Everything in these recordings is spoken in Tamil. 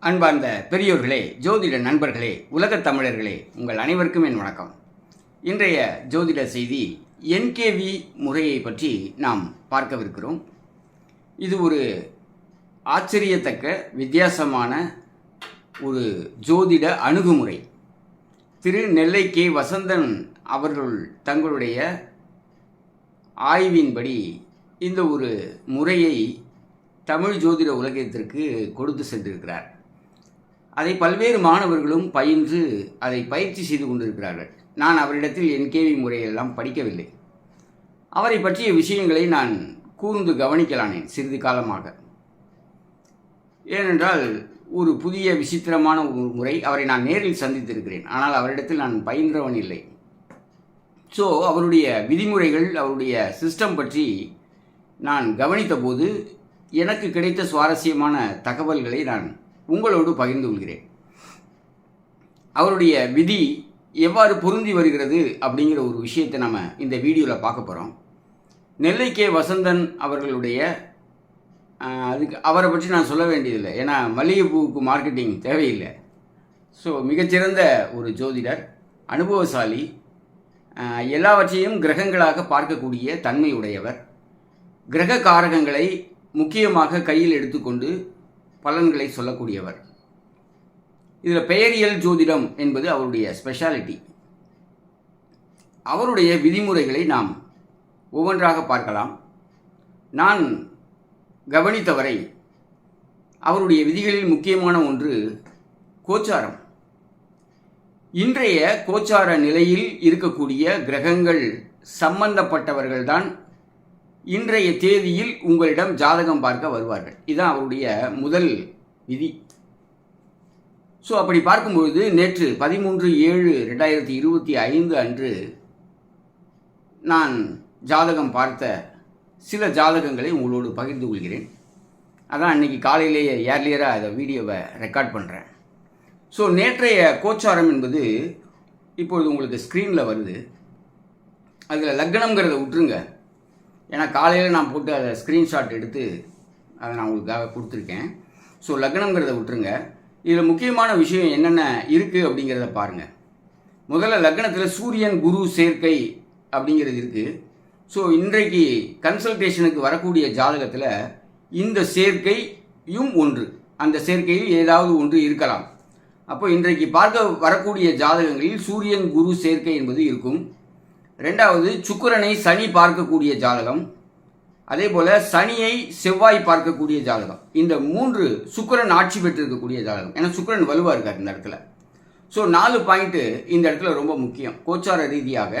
அன்பார்ந்த பெரியோர்களே ஜோதிட நண்பர்களே உலகத் தமிழர்களே உங்கள் அனைவருக்கும் என் வணக்கம். இன்றைய ஜோதிட செய்தி என்கேவி முறையை பற்றி நாம் பார்க்கவிருக்கிறோம். இது ஒரு ஆச்சரியத்தக்க வித்தியாசமான ஒரு ஜோதிட அணுகுமுறை. திரு நெல்லை கே. வசந்தன் அவர்கள் தங்களுடைய ஆய்வின்படி இந்த ஒரு முறையை தமிழ் ஜோதிட உலகத்திற்கு கொடுத்து சென்றிருக்கிறார். அதை பல்வேறு மாணவர்களும் பயின்று அதை பயிற்சி செய்து கொண்டிருக்கிறார்கள். நான் அவரிடத்தில் என் கேள்வி முறையெல்லாம் படிக்கவில்லை. அவரை பற்றிய விஷயங்களை நான் கூர்ந்து கவனிக்கலானேன் சிறிது காலமாக. ஏனென்றால் ஒரு புதிய விசித்திரமான ஒரு முறை அவரை நான் நேரில் சந்தித்திருக்கிறேன். ஆனால் அவரிடத்தில் நான் பயின்றவன் இல்லை. ஸோ அவருடைய விதிமுறைகள் அவருடைய சிஸ்டம் பற்றி நான் கவனித்தபோது எனக்கு கிடைத்த சுவாரஸ்யமான தகவல்களை நான் உங்களோடு பகிர்ந்து கொள்கிறேன். அவருடைய விதி எவ்வாறு பொருந்தி வருகிறது அப்படிங்கிற ஒரு விஷயத்தை நம்ம இந்த வீடியோவில் பார்க்க போகிறோம் நெல்லை கே. வசந்தன் அவர்களுடைய அதுக்கு அவரை பற்றி நான் சொல்ல வேண்டியதில்லை. ஏன்னா மல்லிகைப்பூவுக்கு மார்க்கெட்டிங் தேவையில்லை. ஸோ மிகச்சிறந்த ஒரு ஜோதிடர் அனுபவசாலி எல்லாவற்றையும் கிரகங்களாக பார்க்கக்கூடிய தன்மை உடையவர் கிரக காரகங்களை முக்கியமாக கையில் எடுத்துக்கொண்டு பலன்களை சொல்லக்கூடியவர். இதில் பெயரியல் ஜோதிடம் என்பது அவருடைய ஸ்பெஷாலிட்டி அவருடைய விதிமுறைகளை நாம் ஒவ்வொன்றாக பார்க்கலாம். நான் கவனித்தவரை அவருடைய விதிகளில் முக்கியமான ஒன்று கோச்சாரம். இன்றைய கோச்சார நிலையில் இருக்கக்கூடிய கிரகங்கள் சம்பந்தப்பட்டவர்கள்தான் இன்றைய தேதியில் உங்களிடம் ஜாதகம் பார்க்க வருவார்கள். இதுதான் அவருடைய முதல் விதி. ஸோ அப்படி பார்க்கும்பொழுது நேற்று பதிமூன்று ஏழு ரெண்டாயிரத்தி இருபத்தி ஐந்து அன்று நான் ஜாதகம் பார்த்த சில ஜாதகங்களை உங்களோடு பகிர்ந்து கொள்கிறேன். அதான் அன்னைக்கு காலையிலேயே ஏர்லியராக அதை வீடியோவை ரெக்கார்ட் பண்ணுறேன் ஸோ நேற்றைய கோச்சாரம் என்பது இப்பொழுது உங்களுக்கு ஸ்க்ரீனில் வருது. அதில் லக்னங்கிறத விட்டுருங்க. ஏன்னா காலையில் நான் போட்டு அதை ஸ்க்ரீன்ஷாட் எடுத்து அதை நான் உங்களுக்காக கொடுத்துருக்கேன். ஸோ லக்னங்கிறத விட்டுருங்க. இதில் முக்கியமான விஷயம் என்னென்ன இருக்குது அப்படிங்கிறத பாருங்கள் முதல்ல லக்னத்தில் சூரியன் குரு சேர்க்கை அப்படிங்கிறது இருக்குது ஸோ இன்றைக்கு கன்சல்டேஷனுக்கு வரக்கூடிய ஜாதகத்தில் இந்த சேர்க்கையும் ஒன்று. அந்த சேர்க்கையில் ஏதாவது ஒன்று இருக்கலாம். அப்போ இன்றைக்கு பார்க்க வரக்கூடிய ஜாதகங்களில் சூரியன் குரு சேர்க்கை என்பது இருக்கும். ரெண்டாவது சுக்கிரனை சனி பார்க்கக்கூடிய ஜாதகம். அதே போல் சனியை செவ்வாய் பார்க்கக்கூடிய ஜாதகம். இந்த மூன்று சுக்கிரன் ஆட்சி பெற்றிருக்கக்கூடிய ஜாதகம். ஏன்னா சுக்கிரன் வலுவாக இருக்கார் இந்த இடத்துல. ஸோ நாலு பாயிண்ட்டு இந்த இடத்துல ரொம்ப முக்கியம். கோச்சார ரீதியாக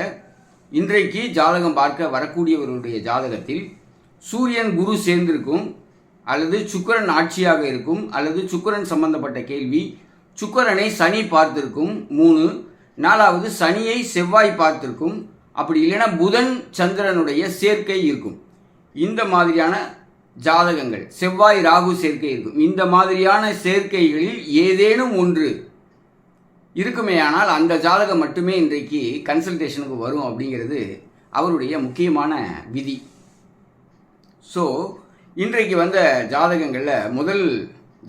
இன்றைக்கு ஜாதகம் பார்க்க வரக்கூடியவர்களுடைய ஜாதகத்தில் சூரியன் குரு சேர்ந்திருக்கும் அல்லது சுக்கிரன் ஆட்சியாக இருக்கும் அல்லது சுக்கிரன் சம்பந்தப்பட்ட கேள்வி சுக்கரனை சனி பார்த்திருக்கும் மூணு. நாலாவது சனியை செவ்வாய் பார்த்திருக்கும் அப்படி இல்லைன்னா புதன் சந்திரனுடைய சேர்க்கை இருக்கும். இந்த மாதிரியான ஜாதகங்கள் செவ்வாய் ராகு சேர்க்கை இருக்கும். இந்த மாதிரியான சேர்க்கைகளில் ஏதேனும் ஒன்று இருக்குமேயானால் அந்த ஜாதகம் மட்டுமே இன்றைக்கு கன்சல்டேஷனுக்கு வரும் அப்படிங்கிறது அவருடைய முக்கியமான விதி. ஸோ இன்றைக்கு வந்த ஜாதகங்களில் முதல்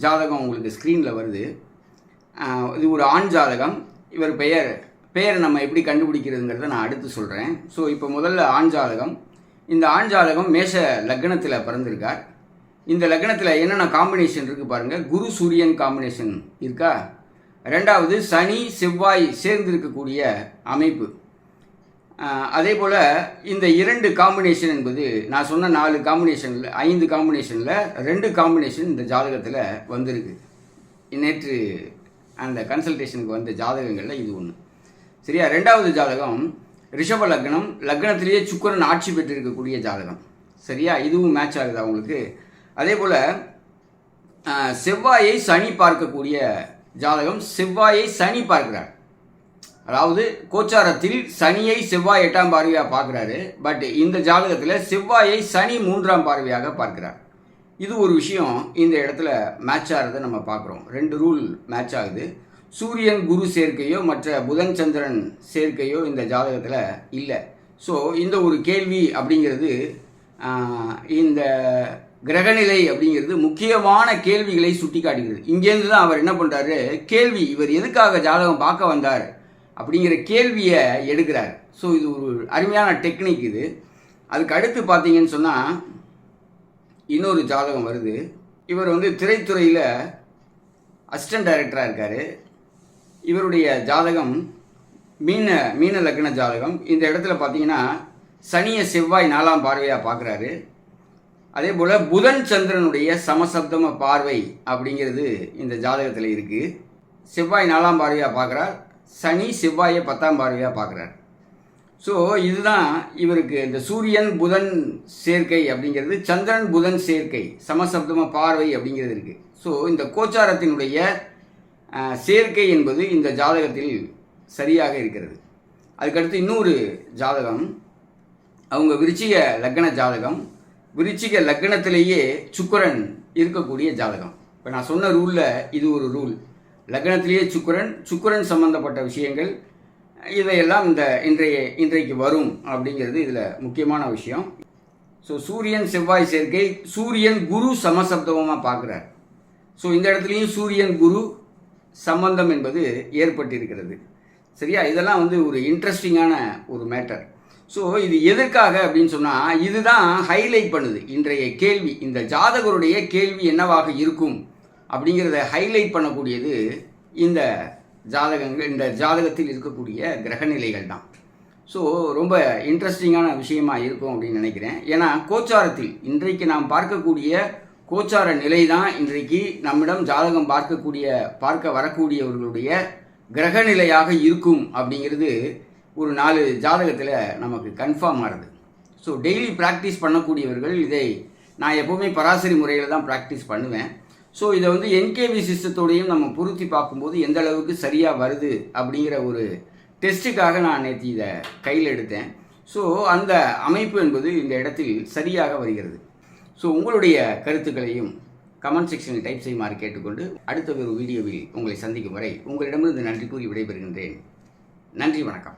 ஜாதகம் உங்களுக்கு ஸ்க்ரீனில் வருது. இது ஒரு ஆண் ஜாதகம். இவர் பெயர் பேரை நம்ம எப்படி கண்டுபிடிக்கிறதுங்கிறத நான் அடுத்து சொல்கிறேன் ஸோ இப்போ முதல்ல ஆண் இந்த ஆஞ்சாலகம் மேஷ லக்னத்தில் பிறந்திருக்கார். இந்த லக்னத்தில் என்னென்ன காம்பினேஷன் இருக்குது பாருங்கள் குரு சூரியன் காம்பினேஷன் இருக்கா? ரெண்டாவது சனி செவ்வாய் சேர்ந்து இருக்கக்கூடிய அமைப்பு அதே போல் இந்த இரண்டு காம்பினேஷன் என்பது நான் சொன்ன நாலு காம்பினேஷனில் ஐந்து காம்பினேஷனில் ரெண்டு காம்பினேஷன் இந்த ஜாதகத்தில் வந்திருக்கு. நேற்று அந்த கன்சல்டேஷனுக்கு வந்த ஜாதகங்களில் இது ஒன்று சரியா? ரெண்டாவது ஜாதகம் ரிஷப லக்னம் லக்னத்திலேயே சுக்கிரன் ஆட்சி பெற்றிருக்கக்கூடிய ஜாதகம். சரியா? இதுவும் மேட்ச் ஆகுதா உங்களுக்கு? அதே போல் செவ்வாயை சனி பார்க்கக்கூடிய ஜாதகம் செவ்வாயை சனி பார்க்கிறார். அதாவது கோச்சாரத்தில் சனியை செவ்வாய் எட்டாம் பார்வையாக பார்க்குறாரு. பட் இந்த ஜாதகத்தில் செவ்வாயை சனி மூன்றாம் பார்வையாக பார்க்கிறார். இது ஒரு விஷயம் இந்த இடத்துல மேட்ச் ஆகிறத நம்ம பார்க்குறோம். ரெண்டு ரூல் மேட்ச் ஆகுது. சூரியன் குரு சேர்க்கையோ மற்ற புதன் சந்திரன் சேர்க்கையோ இந்த ஜாதகத்தில் இல்லை. ஸோ இந்த ஒரு கேள்வி அப்படிங்கிறது இந்த கிரகநிலை அப்படிங்கிறது முக்கியமான கேள்விகளை சுட்டி காட்டுகிறது இங்கேருந்து தான் அவர் என்ன பண்ணுறாரு கேள்வி இவர் எதுக்காக ஜாதகம் பார்க்க வந்தார் அப்படிங்கிற கேள்வியை எடுக்கிறார். ஸோ இது ஒரு அருமையான டெக்னிக் இது. அதுக்கு அடுத்து பார்த்தீங்கன்னு சொன்னால் இன்னொரு ஜாதகம் வருது. இவர் வந்து திரைத்துறையில் அசிஸ்டன்ட் டைரக்டராக இருக்கார். இவருடைய ஜாதகம் மீன மீன லக்ன ஜாதகம். இந்த இடத்துல பார்த்தீங்கன்னா சனியை செவ்வாய் நாலாம் பார்வையாக பார்க்குறாரு அதே போல் புதன் சந்திரனுடைய சமசப்தம பார்வை அப்படிங்கிறது இந்த ஜாதகத்தில் இருக்குது செவ்வாய் நாலாம் பார்வையாக பார்க்குறார் சனி செவ்வாயை பத்தாம் பார்வையாக பார்க்குறார் ஸோ இதுதான் இவருக்கு இந்த சூரியன் புதன் சேர்க்கை அப்படிங்கிறது. சந்திரன் புதன் சேர்க்கை சமசப்தம பார்வை அப்படிங்கிறது இருக்குது ஸோ இந்த கோச்சாரத்தினுடைய சேர்க்கை என்பது இந்த ஜாதகத்தில் சரியாக இருக்கிறது. அதுக்கடுத்து இன்னொரு ஜாதகம் அவங்க விருச்சிக லக்ன ஜாதகம். விருச்சிக லக்னத்திலேயே சுக்கரன் இருக்கக்கூடிய ஜாதகம். இப்போ நான் சொன்ன ரூலில் இது ஒரு ரூல் லக்னத்திலேயே சுக்கரன் சுக்கரன் சம்பந்தப்பட்ட விஷயங்கள் இதையெல்லாம் இந்த இன்றைய இன்றைக்கு வரும் அப்படிங்கிறது இதில் முக்கியமான விஷயம். ஸோ சூரியன் செவ்வாய் சேர்க்கை சூரியன் குரு சமசப்தமாக பார்க்குறார். ஸோ இந்த இடத்துலையும் சூரியன் குரு சம்பந்தம் என்பது ஏற்பட்டிருக்கிறது. சரியா? இதெல்லாம் வந்து ஒரு இன்ட்ரெஸ்டிங்கான ஒரு மேட்டர் ஸோ இது எதற்காக அப்படின்னு சொன்னால் இதுதான் ஹைலைட் பண்ணுது. இன்றைய கேள்வி இந்த ஜாதகருடைய கேள்வி என்னவாக இருக்கும் அப்படிங்கிறத ஹைலைட் பண்ணக்கூடியது இந்த ஜாதகங்கள் இந்த ஜாதகத்தில் இருக்கக்கூடிய கிரகநிலைகள் தான். ஸோ ரொம்ப இன்ட்ரெஸ்டிங்கான விஷயமா இருக்கும் அப்படின்னு நினைக்கிறேன். ஏன்னா கோச்சாரத்தில் இன்றைக்கு நாம் பார்க்கக்கூடிய கோச்சார நிலை தான் இன்றைக்கு நம்மிடம் ஜாதகம் பார்க்கக்கூடிய பார்க்க வரக்கூடியவர்களுடைய கிரக நிலையாக இருக்கும் அப்படிங்கிறது ஒரு நாலு ஜாதகத்தில் நமக்கு கன்ஃபார்ம் ஆகுது ஸோ டெய்லி ப்ராக்டிஸ் பண்ணக்கூடியவர்கள் இதை நான் எப்போவுமே பராசரி முறையில் தான் ப்ராக்டிஸ் பண்ணுவேன். ஸோ இதை வந்து என்கேவி சிஸ்டத்தோடையும் நம்ம பொருத்தி பார்க்கும்போது எந்த அளவுக்கு சரியாக வருது அப்படிங்கிற ஒரு டெஸ்ட்டுக்காக நான் நேற்று இதை கையில் எடுத்தேன். ஸோ அந்த அமைப்பு என்பது இந்த இடத்தில் சரியாக வருகிறது. ஸோ உங்களுடைய கருத்துக்களையும் கமெண்ட் செக்ஷனில் டைப் செய்யுமாறு கேட்டுக்கொண்டு அடுத்த ஒரு வீடியோவில் உங்களை சந்திக்கும் வரை உங்களிடமிருந்து நன்றி கூறி விடைபெறுகின்றேன். நன்றி வணக்கம்.